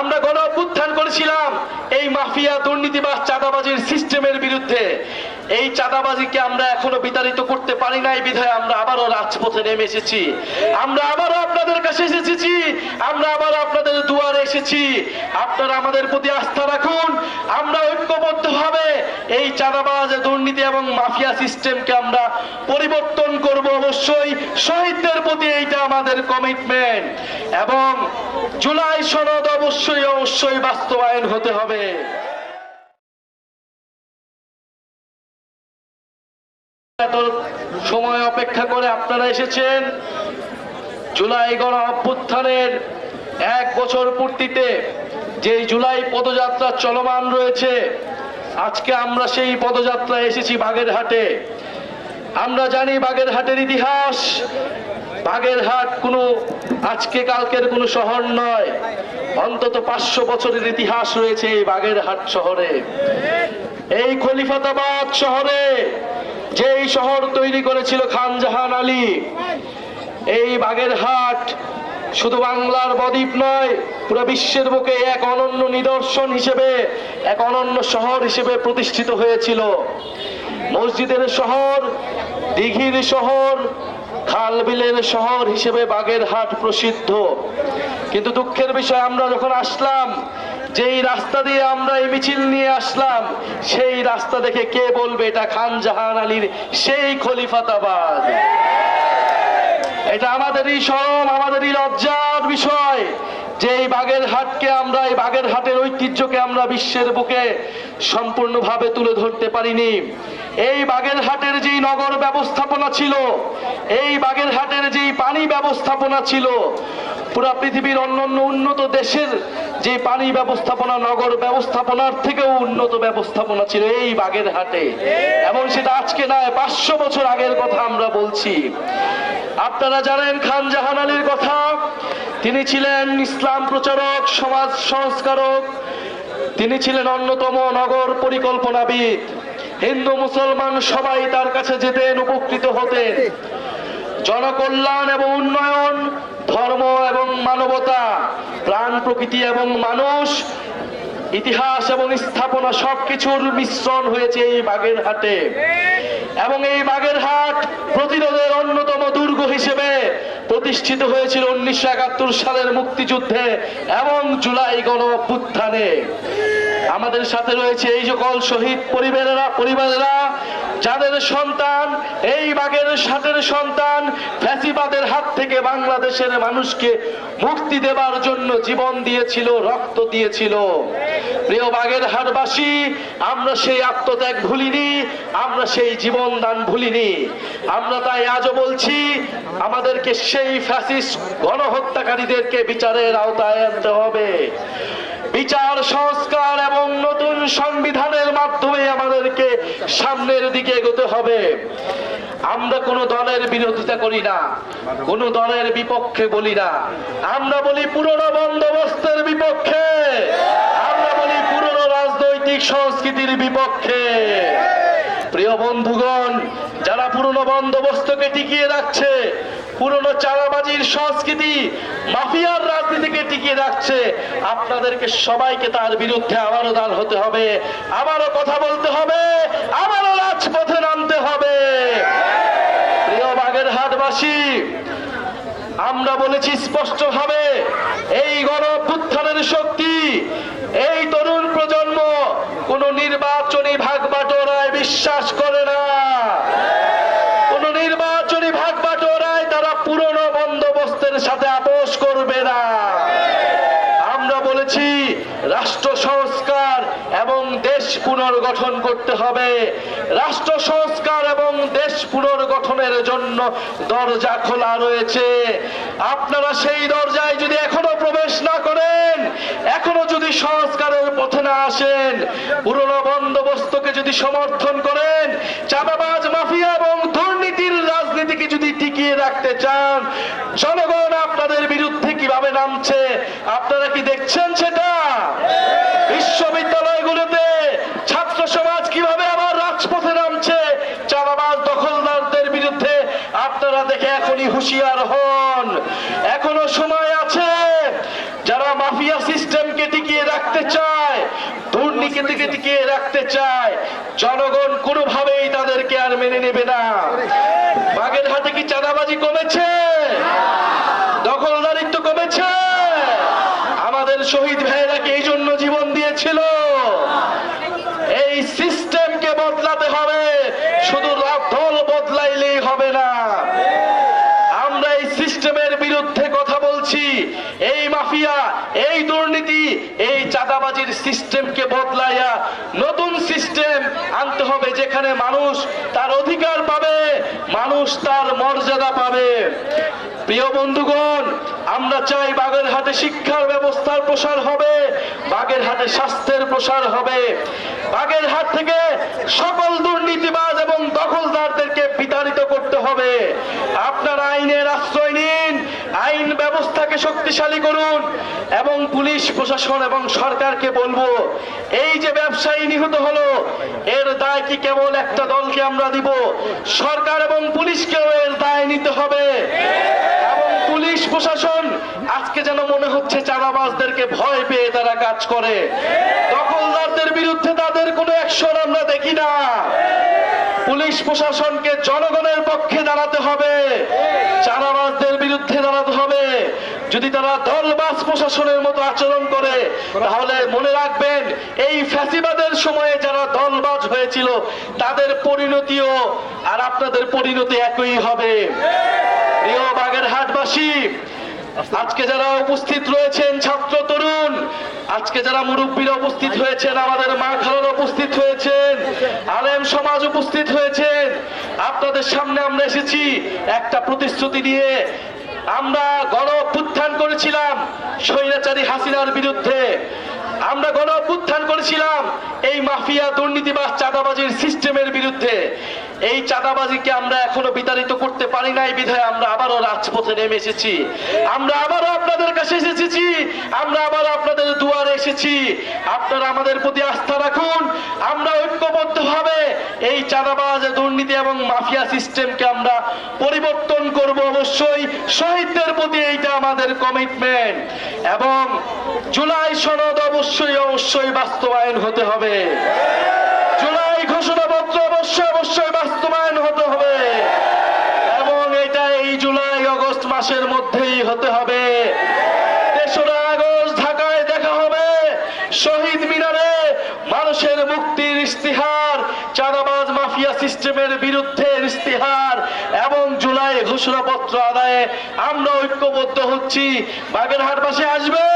আমরা করেছিলাম। এই মাফিয়া চাঁদাবাজির সিস্টেমের বিরুদ্ধে। এই আমরা এখনও বিতাড়িত করতে পারি নাই, বিধায় আমরা রাজপথে নেমে এসেছি। আমরা আবারও আপনাদের কাছে এসেছি, আমরা আবারও আপনাদের দুয়ারে এসেছি। আপনারা আমাদের প্রতি আস্থা রাখুন। আমরা ঐক্যবদ্ধভাবে এই চাঁদাবাজ, দুর্নীতি এবং মাফিয়া সিস্টেমকে আমরা পরিবর্তন করব অবশ্যই। শহীদদের প্রতি এইটা আমাদের কমিটমেন্ট এবং জুলাই সনদ অবশ্যই অবশ্যই বাস্তবায়ন হতে হবে। এত সময় অপেক্ষা করে আপনারা এসেছেন। জুলাই গণ অভ্যুত্থানের এক বছর পূর্তিতে যে জুলাই পদযাত্রা চলমান রয়েছে, আজকে আমরা সেই পদযাত্রায় এসেছি বাগেরহাটে। আমরা জানি বাগেরহাটের ইতিহাস। বাগেরহাট কোনো আজকে কালকের কোনো শহর নয়। অন্তত পাঁচশো বছরের ইতিহাস রয়েছে এই বাগেরহাট শহরে। এই খলিফাতাবাদ শহরে যেই শহর তৈরি করেছিল খান জাহান আলী, এই বাগেরহাট শুধু বাংলার বদ্বীপ নয়, পুরো বিশ্বের বুকে এক অনন্য নিদর্শন হিসেবে, এক অনন্য শহর হিসেবে প্রতিষ্ঠিত হয়েছিল। মসজিদের শহর, দিঘির শহর খাল বিলের শহর হিসেবে বাগেরহাট প্রসিদ্ধ। কিন্তু দুঃখের বিষয়, আমরা যখন আসলাম, যেই রাস্তা দিয়ে আমরা এই মিছিল নিয়ে আসলাম, সেই রাস্তা দেখে কে বলবে এটা খান জাহান আলীর সেই খলিফাতাবাদ? এটা আমাদেরই শরম, আমাদেরই লজ্জার বিষয়। যে এই বাগেরহাটকে আমরা, এই বাগেরহাটের ঐতিহ্যকে আমরা বিশ্বের বুকে সম্পূর্ণভাবে তুলে ধরতে পারিনি। এই বাগেরহাটের যেই নগর ব্যবস্থাপনা ছিল, এই বাগেরহাটের যেই পানি ব্যবস্থাপনা ছিল, পুরো পৃথিবীর অন্যান্য উন্নত দেশের যে পানি ব্যবস্থাপনা, নগর ব্যবস্থাপনার থেকেও উন্নত ব্যবস্থাপনা ছিল এই বাগেরহাটে এবং সেটা আজকে নয়, পাঁচশো বছর আগের কথা আমরা বলছি। আপনারা জানেন খান জাহান আলীর কথা। তিনি ছিলেন ইসলাম প্রচারক, সমাজ সংস্কারক। তিনি ছিলেন অন্যতম নগর পরিকল্পনাবিদ। হিন্দু, মুসলমান সবাই তার কাছে যেতেন, উপকৃত হতেন। জনকল্যাণ এবং উন্নয়ন, ধর্ম এবং মানবতা, প্রাণ, প্রকৃতি এবং মানুষ, ইতিহাস এবং স্থাপনা সবকিছুর মিশ্রণ হয়েছে এই বাগেরহাটে। এবং এই বাগেরহাট প্রতিরোধের অন্যতম হিসেবে প্রতিষ্ঠিত হয়েছিল উনিশশো একাত্তর সালের মুক্তিযুদ্ধে এবং জুলাই গণ অভ্যুত্থানে আমাদের সাথে রয়েছে এই সকল শহীদ পরিবারেরা পরিবারেরা, যাদের সন্তান, এই বাগের সাথের সন্তান, ফ্যাসিবাদের হাত থেকে বাংলাদেশের মানুষকে মুক্তি দেবার জন্য জীবন দিয়েছিল, রক্ত দিয়েছিল। প্রিয় বাগের হাটবাসী, আমরা সেই আত্মত্যাগ ভুলিনি, আমরা সেই জীবন দান ভুলিনি। আমরা তাই আজও বলছি, আমাদেরকে সেই ফ্যাসিস্ট গণহত্যাকারীদেরকে বিচারের আওতায় আনতে হবে। বিচার, সংস্কার এবং নতুন সংবিধানের মাধ্যমে আমাদেরকে সামনের দিকে এগোতে হবে। আমরা কোনো দলের বিরোধিতা করি না, কোন দলের বিপক্ষে বলি না। আমরা বলি পুরনো বন্দোবস্তের বিপক্ষে। রাজনৈতিক সংস্কৃতির বিপক্ষে। প্রিয় বন্ধুগণ, যারা পুরনো বন্দোবস্তকে টিকিয়ে রাখছে, পুরনো চারাবাজির সংস্কৃতি, মাফিয়ার রাজনীতিকে টিকিয়ে রাখছে, আপনাদেরকে সবাইকে তার বিরুদ্ধে আবারও দান হতে হবে, আবারও কথা বলতে হবে, আবারও রাজপথে নামতে হবে। প্রিয় বাগেরহাটবাসী, আমরা বলেছি স্পষ্ট ভাবে এই গণ অভ্যুত্থানের শক্তি এই তরুণ প্রজন্ম কোন নির্বাচনী ভাগ বাটোরায় বিশ্বাস করে না। কোন নির্বাচনী ভাগ বাটোরায় তারা পুরনো বন্দোবস্তের সাথে আপোষ করবে না। আমরা বলেছি, রাষ্ট্র সংস্কার এবং দেশ পুনর্গঠন করতে হবে। রাষ্ট্র সংস্কার এবং দেশ পুনর্গঠনের জন্য দরজা খোলা রয়েছে। আপনারা সেই দরজায় যদি এখনও প্রবেশ না করেন, এখনও যদি সংস্কারের পথে না আসেন, পুরনো বন্দোবস্তকে যদি সমর্থন করেন, চাঁদাবাজ, মাফিয়া এবং দুর্নীতির রাজনীতিকে যদি টিকিয়ে রাখতে চান, জনগণ আপনাদের বিরুদ্ধে কীভাবে নামছে, আপনারা কি দেখছেন সেটা? বিশ্ববিদ্যালয়গুলোতে ছাত্র সমাজ কীভাবে আবার রাজপথে নামছে চাঁদাবাজ দখলদারদের বিরুদ্ধে আপনারা দেখে এখনই হুঁশিয়ার হন। এখনও সময় আছে। যারা মাফিয়া সিস্টেমকে টিকিয়ে রাখতে চায়, দুর্নীতিকে টিকিয়ে রাখতে চায়, জনগণ কোনোভাবেই তাদেরকে আর মেনে নেবে না। বাগেরহাটে কি চাঁদাবাজি কমেছে? দখলদারিত্ব কমেছে? আমাদের শহীদ ভাইয়েরা কি এই জন্য জীবন দিয়েছিল এই সিস্টেমকে বদলাতে হবে শুধু দল বদলাইলেই হবে না আমরা এই সিস্টেমের বিরুদ্ধে কথা বলছি এই মাফিয়া এই দুর্নীতি, এই চাঁদাবাজির সিস্টেমকে বদলাইয়া নতুন সিস্টেম আনতে হবে যেখানে মানুষ তার অধিকার পাবে, মানুষ তার মর্যাদা পাবে। প্রিয় বন্ধুগণ, আমরা চাই বাগেরহাটে শিক্ষার ব্যবস্থার প্রসার হবে বাগেরহাটে স্বাস্থ্যের প্রসার হবে। বাগেরহাট থেকে সকল দুর্নীতিবাজ এবং দখলদারদেরকে বিতাড়িত করতে হবে আপনারা আইনের আশ্রয় নিন আইন ব্যবস্থাকে শক্তিশালী করুন এবং পুলিশ, প্রশাসন এবং সরকারকে বলব, এই যে ব্যবসায়ী নিহত হলো, এর দায় কি কেবল একটা দলকে আমরা দিব? সরকার এবং পুলিশকেও এর দায় নিতে হবে। এবং পুলিশ, প্রশাসন আজকে যেন মনে হচ্ছে চাঁদাবাজদেরকে ভয় পেয়ে তারা কাজ করে। দখলদারদের বিরুদ্ধে তাদের কোনো অ্যাকশন আমরা দেখি না। পুলিশ প্রশাসনকে জনগণের পক্ষে দাঁড়াতে হবে। চাঁদাবাজদের বিরুদ্ধে দাঁড়াতে হবে। যদি তারা দলবাজ প্রশাসনের মতো আচরণ করে, তাহলে মনে রাখবেন, এই ফ্যাসিবাদের সময়ে যারা দলবাজ হয়েছিল, তাদের পরিণতিও আর আপনাদের পরিণতি একই হবে। প্রিয় বাগেরহাটবাসী আজকে যারা উপস্থিত রয়েছেন ছাত্র তরুণ, আজকে যারা মুরব্বীরা উপস্থিত হয়েছেন, আমাদের মা খালারা উপস্থিত হয়েছেন, আলেম সমাজ উপস্থিত হয়েছেন, আপনাদের সামনে আমরা এসেছি একটা প্রতিশ্রুতি নিয়ে। আমরা গণ অভ্যুত্থান করেছিলাম স্বৈরাচারী হাসিনার বিরুদ্ধে। আমরা গণ অভ্যুত্থান করেছিলাম এই মাফিয়া দুর্নীতিবাজ চাঁদাবাজির সিস্টেমের বিরুদ্ধে। এই চাঁদাবাজিকে আমরা এখনও বিতাড়িত করতে পারি নাই, বিধায় আমরা আবারও রাজপথে নেমে এসেছি। আমরা আবারও আপনাদের কাছে এসেছি, আমরা আবারও আপনাদের দুয়ারে এসেছি। আপনারা আমাদের প্রতি আস্থা রাখুন, আমরা ঐক্যবদ্ধ ভাবে এই চাঁদাবাজ, দুর্নীতি এবং মাফিয়া সিস্টেমকে আমরা পরিবর্তন করব অবশ্যই। শহীদদের প্রতি এইটা আমাদের কমিটমেন্ট এবং জুলাই সনদ অবশ্যই অবশ্যই বাস্তবায়ন হতে হবে। জুলাই ঘোষণাপত্র অবশ্যই অবশ্যই বাস্তবায়ন হতে হবে। এবং এটা এই জুলাই আগস্ট মাসের মধ্যেই হতে হবে। তেসরা আগস্ট ঢাকায় দেখা হবে। শহীদ মিনারে মানুষের মুক্তির ইস্তিহার চাঁদাবাজ মাফিয়া সিস্টেমের বিরুদ্ধে ইস্তিহার এবং জুলাই ঘোষণাপত্র আদায়ে আমরা ঐক্যবদ্ধ হচ্ছি। বাগেরহাট পাশে আসবে।